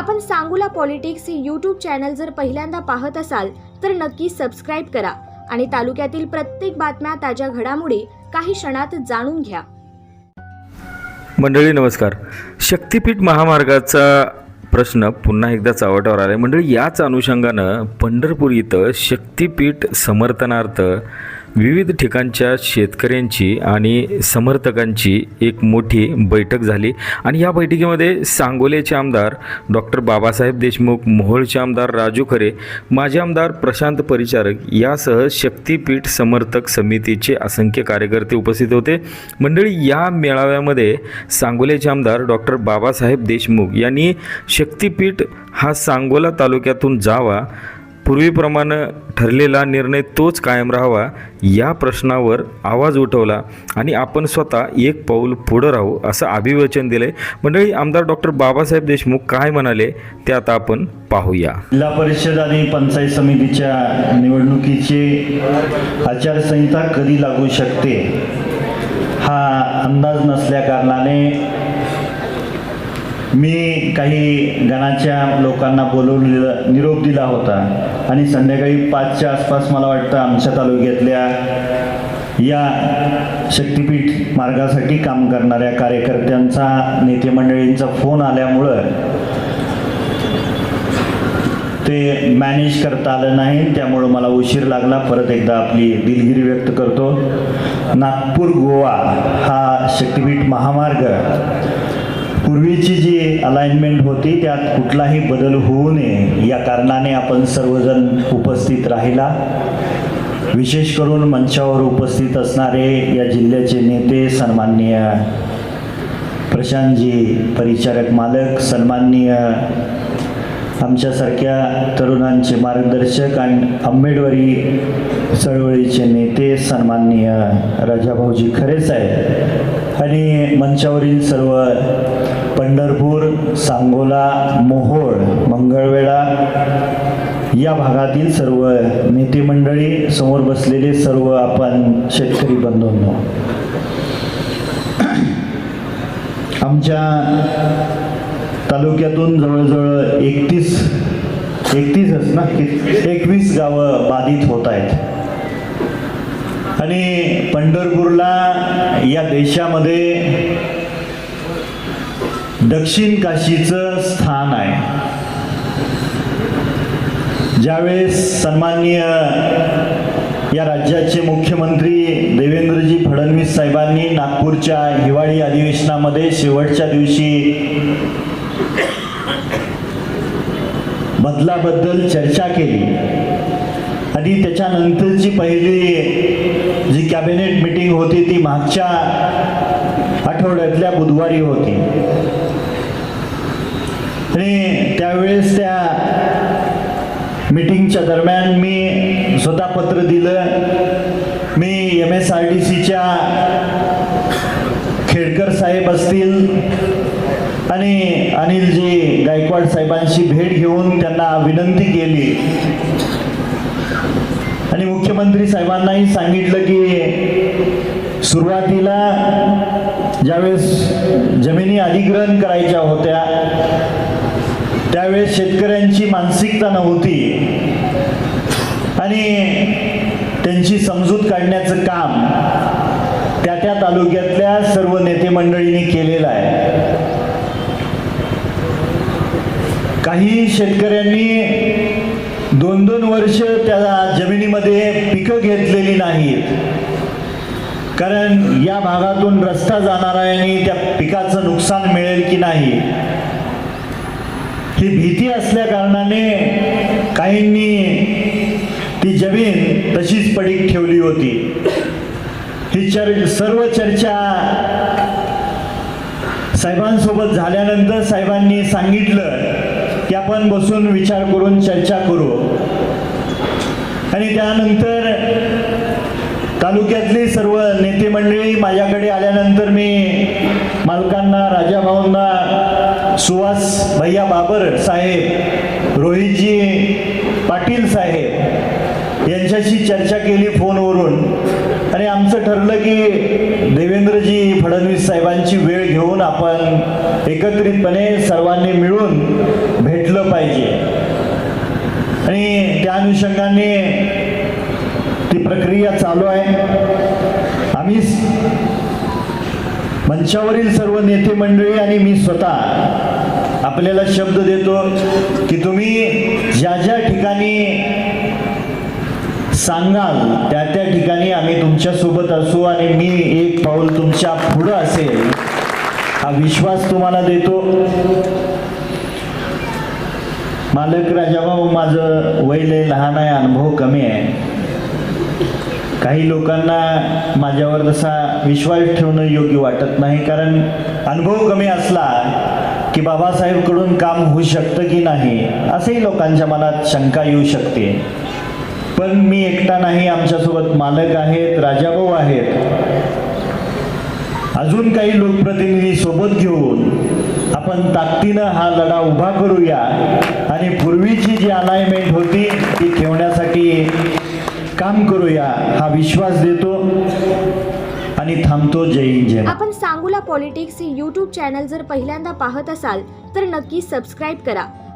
आपण सांगूला पॉलिटिक्स हे यूट्यूब चॅनल जर पहिल्यांदा पाहत असाल तर नक्की सबस्क्राईब करा आणि तालुक्यातील प्रत्येक बातम्या ताज्या घडामोडी काही क्षणात जाणून घ्या. मंडळी नमस्कार. शक्तिपीठ महामार्गाचा प्रश्न पुन्हा एकदा चावटावर आला आहे मंडळी याच अनुषंगानं पंढरपूर इथं शक्तिपीठ समर्थनार्थ विविध ठिकाणच्या शेतकऱ्यांची आणि समर्थकांची एक मोठी बैठक झाली. आणि या बैठकीमध्ये सांगोलेचे आमदार डॉक्टर बाबासाहेब देशमुख मोहोळचे आमदार राजू खरे माजी आमदार प्रशांत परिचारक यासह शक्तिपीठ समर्थक समितीचे असंख्य कार्यकर्ते उपस्थित होते. मंडळी या मेळाव्यामध्ये सांगोलेचे आमदार डॉक्टर बाबासाहेब देशमुख यांनी शक्तिपीठ हा सांगोला तालुक्यातून जावा पूर्वीप्रमाणे ठरलेला निर्णय तोच कायम राहावा या प्रश्नावर आवाज उठवला आणि आपण स्वतः एक पाऊल पुढं राहू असं अभिवचन दिले. मंडळी आमदार डॉक्टर बाबासाहेब देशमुख काय म्हणाले ते आता आपण पाहूया. जिल्हा परिषद आणि पंचायत समितीच्या निवडणुकीची आचारसंहिता कधी लागू शकते हा अंदाज नसल्या कारणाने मी काही गणाच्या लोकांना बोलवलेलं निरोप दिला होता. आणि संध्याकाळी पाचच्या आसपास मला वाटतं आमच्या तालुक्यातल्या या शक्तिपीठ मार्गासाठी काम करणाऱ्या कार्यकर्त्यांचा नेते मंडळींचा फोन आल्यामुळं ते मॅनेज करता आलं नाही. त्यामुळं मला उशीर लागला. परत एकदा आपली दिलगिरी व्यक्त करतो. नागपूर गोवा हा शक्तिपीठ महामार्ग पूर्वीची जी अलाइनमेंट होती त्यात कुठलाही बदल होऊ नये या कारणाने आपण सर्वजण उपस्थित राहिला. विशेष करून मंचावर उपस्थित असणारे या जिल्ह्याचे नेते सन्माननीय प्रशांतजी परिचारक मालक सन्माननीय आमच्यासारख्या तरुणांचे मार्गदर्शक आणि आंबेडवरी चळवळीचे नेते सन्माननीय राजाभाऊजी खरेच आहेत आणि मंचावरील सर्व पंढरपूर सांगोला मोहोळ मंगळवेढा या भागातील सर्व नेते मंडळी समोर बसलेले सर्व आपण शेतकरी बंधूंनो. आमच्या तालुक्यातून जवळजवळ एकतीस एकतीसच ना? एकवीस गावं बाधित होत आहेत. आणि पंढरपूरला या देशामध्ये दक्षिण काशीचं स्थान आहे. ज्यावेळेस सन्माननीय या राज्याचे मुख्यमंत्री देवेंद्रजी फडणवीस साहेबांनी नागपूरच्या हिवाळी अधिवेशनामध्ये शेवटच्या दिवशी बदलाबद्दल चर्चा केली. आणि त्याच्यानंतरची पहिली जी कॅबिनेट मिटिंग होती ती मागच्या आठवड्यातल्या बुधवारी होती. आणि त्यावेळेस त्या मीटिंगच्या दरम्यान मी स्वतः पत्र दिलं. मी एम एस आर डी सीच्या खेडकर साहेब असतील आणि अनिलजी गायकवाड साहेबांशी भेट घेऊन त्यांना विनंती केली. आणि मुख्यमंत्री साहेबांनाही सांगितलं की सुरुवातीला ज्यावेळेस जमिनी अधिग्रहण करायच्या होत्या त्यावेळेस शेतकऱ्यांची मानसिकता नव्हती. आणि त्यांची समजूत काढण्याचं काम त्या त्या तालुक्यातल्या सर्व नेते मंडळींनी केलेलं आहे. काही शेतकऱ्यांनी दोन दोन वर्ष त्या जमिनीमध्ये पिकं घेतलेली नाहीत. कारण या भागातून रस्ता जाणार आहे आणि त्या पिकाचं नुकसान मिळेल की नाही? ही भीती असल्या कारणाने काहींनी ती जमीन तशीच पडीक ठेवली होती. ही चर सर्व चर्चा साहेबांसोबत झाल्यानंतर साहेबांनी सांगितलं आपण बसून विचार करून चर्चा करू. आणि त्यानंतर तालुक्यातली सर्व नेते मंडळी माझ्याकडे आल्यानंतर मी मालकांना राजाभाऊंना सुहास भैया बाबर साहेब रोहितजी पाटील साहेब यांच्याशी चर्चा केली फोनवरून. आणि आमचं ठरलं की देवेंद्रजी फडणवीस साहेबांची वेळ घेऊन आपण एकत्रितपणे सर्वांनी मिळून भेटलं पाहिजे. आणि त्या अनुषंगाने ती प्रक्रिया चालू आहे. आम्ही मंचावरील सर्व नेते मंडळी आणि मी स्वतः आपल्याला शब्द देतो की तुम्ही ज्या ज्या ठिकाणी सांगाल त्या त्या ठिकाणी आम्ही तुमच्यासोबत असू आणि मी एक पाऊल तुमच्या पुढं असेल. हा विश्वास तुम्हाला देतो. मालक राजाभाऊ माझं वय लय लहान आहे अनुभव कमी आहे. काही लोकांना माझ्यावर तसा विश्वास ठेवणं योग्य वाटत नाही कारण अनुभव कमी असला की बाबासाहेबकडून काम होऊ शकतं की नाही असंही लोकांच्या मनात शंका येऊ शकते. पण मी एकटा नाही आमच्यासोबत मालक आहेत राजाभाऊ आहेत. अजून काही लोकप्रतिनिधी सोबत घेऊन आपण ताकदीनं हा लढा उभा करूया. आणि पूर्वीची जी अलाइनमेंट होती ती ठेवण्यासाठी काम करूया हा विश्वास देतो आणि थांबतो. जय हिंद जय आपण सांगूला पॉलिटिक्स हे यूट्यूब चॅनल जर पहिल्यांदा पाहत असाल तर नक्की सबस्क्राईब करा.